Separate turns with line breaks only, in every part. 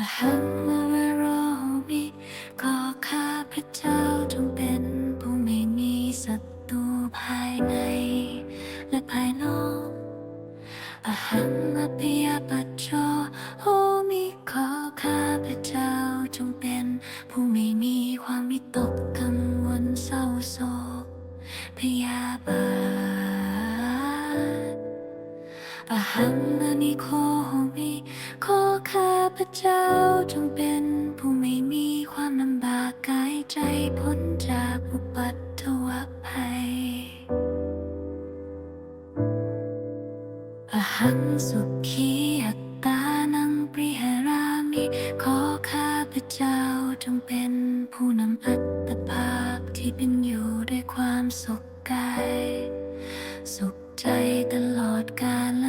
อหังมาเวโรมิก็ข้าพระเจ้าจงเป็นผู้ไม่มีศัตรูภายใน และภายนอกอาหังอภิยปัจโชโหมิขอข้าพระเจ้าจงเป็น ผู้ไม่มีความวิตกกังวลเศร้าโศกพยาบาทอาหังอนิโค พระเจ้าจงเป็นผู้ไม่มีความลำบากกายใจพ้นจากอุปัตถวภัยอาหังสุขีอัตตานังปริหารามิขอข้าพระเจ้าจงเป็นผู้นำอัตภาพที่เป็นอยู่ด้วยความสุขกาย สุขใจตลอดกาล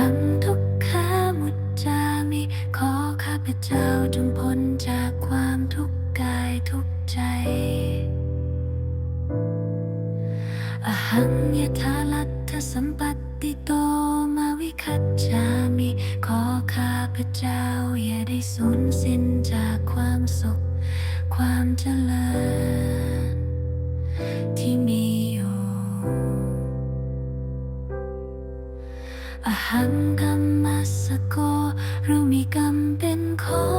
หังทุกขามุจจามิขอข้าพเจ้าจงพ้นจากความทุกข์กายทุกใจ อหังยถาลัทธสัมปัตติโตมาวิคัจจามิ ขอข้าพเจ้าอย่าได้สูญสิ้นจากความสุข ความเจริญที่มี อาหังกัมมัสโกเรามีกรรมเป็นของ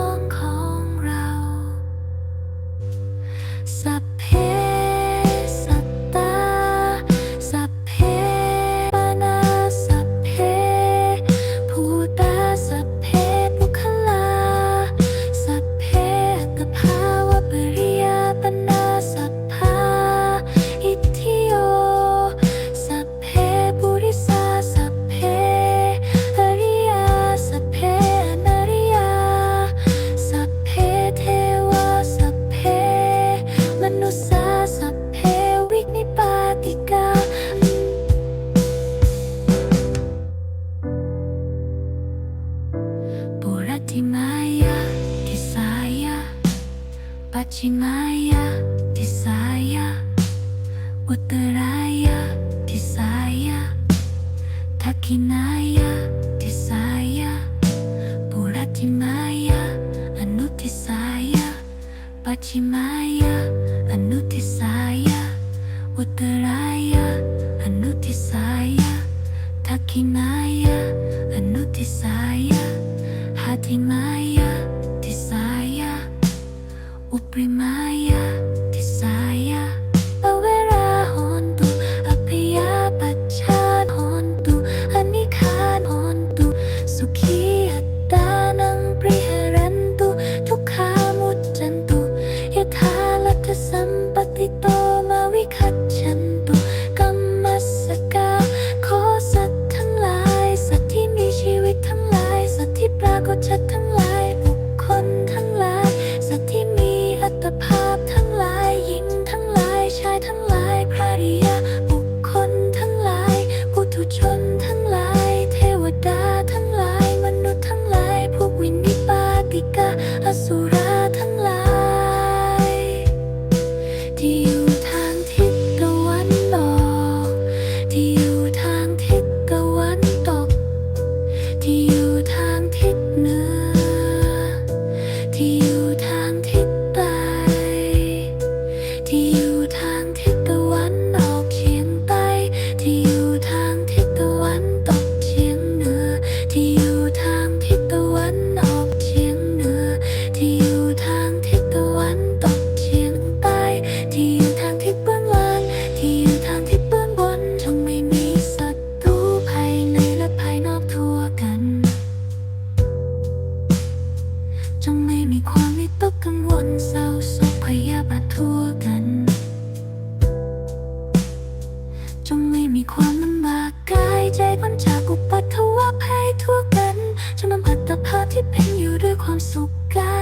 ปัจฉิมายาทิสายาอุตรายาทิสาย อุ ที่อยู่ทางทิศตะวันออกที่อยู่ทางทิศตะวันตก ที่อยู่ทางทิศเหนือ ที่อยู่ทางทิศใต้ที่อยู่ทางทิศตะวันออกเฉียงใต้ที่อยู่ทางทิศตะวันตกเฉียงเหนือที่ ที่เป็นอยู่ด้วยความสุขกัน